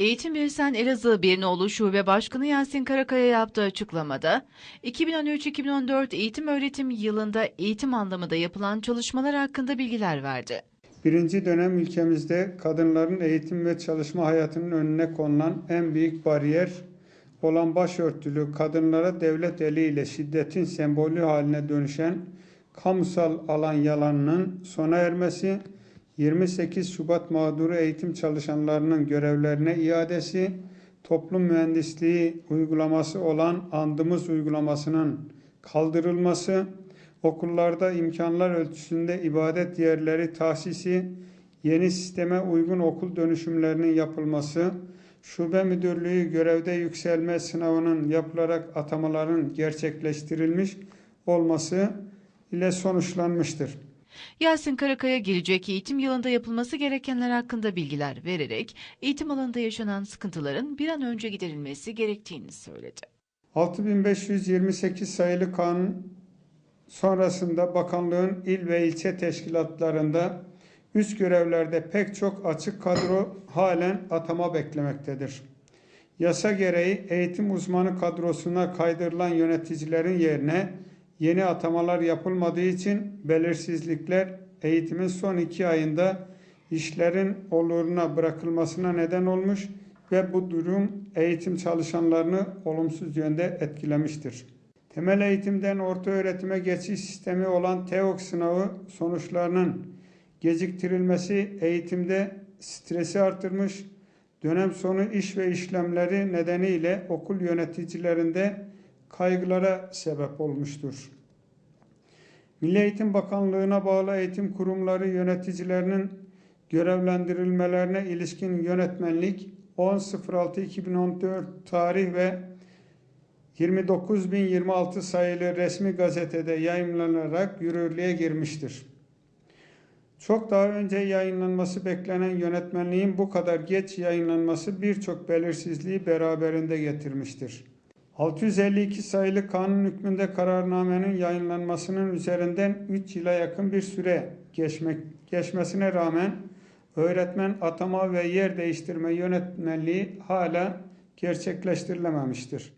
Eğitim Bilsen Elazığ Birnoğlu Şube Başkanı Yasin Karakaya yaptığı açıklamada, 2013-2014 eğitim öğretim yılında eğitim anlamında yapılan çalışmalar hakkında bilgiler verdi. Birinci dönem ülkemizde kadınların eğitim ve çalışma hayatının önüne konulan en büyük bariyer olan başörtülü kadınlara devlet eliyle şiddetin sembolü haline dönüşen kamusal alan yalanının sona ermesi, 28 Şubat mağduru eğitim çalışanlarının görevlerine iadesi, toplum mühendisliği uygulaması olan andımız uygulamasının kaldırılması, okullarda imkanlar ölçüsünde ibadet yerleri tahsisi, yeni sisteme uygun okul dönüşümlerinin yapılması, şube müdürlüğü görevde yükselme sınavının yapılarak atamaların gerçekleştirilmiş olması ile sonuçlanmıştır. Yasin Karakaya gelecek eğitim yılında yapılması gerekenler hakkında bilgiler vererek eğitim alanında yaşanan sıkıntıların bir an önce giderilmesi gerektiğini söyledi. 6528 sayılı kanun sonrasında bakanlığın il ve ilçe teşkilatlarında üst görevlerde pek çok açık kadro halen atama beklemektedir. Yasa gereği eğitim uzmanı kadrosuna kaydırılan yöneticilerin yerine yeni atamalar yapılmadığı için belirsizlikler eğitimin son iki ayında işlerin oluruna bırakılmasına neden olmuş ve bu durum eğitim çalışanlarını olumsuz yönde etkilemiştir. Temel eğitimden orta öğretime geçiş sistemi olan TEOK sınavı sonuçlarının geciktirilmesi eğitimde stresi artırmış, dönem sonu iş ve işlemleri nedeniyle okul yöneticilerinde kaygılara sebep olmuştur. Milli Eğitim Bakanlığı'na bağlı eğitim kurumları yöneticilerinin görevlendirilmelerine ilişkin yönetmenlik 10.06.2014 tarih ve 29.026 sayılı resmi gazetede yayınlanarak yürürlüğe girmiştir. Çok daha önce yayınlanması beklenen yönetmenliğin bu kadar geç yayınlanması birçok belirsizliği beraberinde getirmiştir. 652 sayılı kanun hükmünde kararnamenin yayınlanmasının üzerinden 3 yıla yakın bir süre geçmek, geçmesine rağmen öğretmen atama ve yer değiştirme yönetmenliği hala gerçekleştirilememiştir.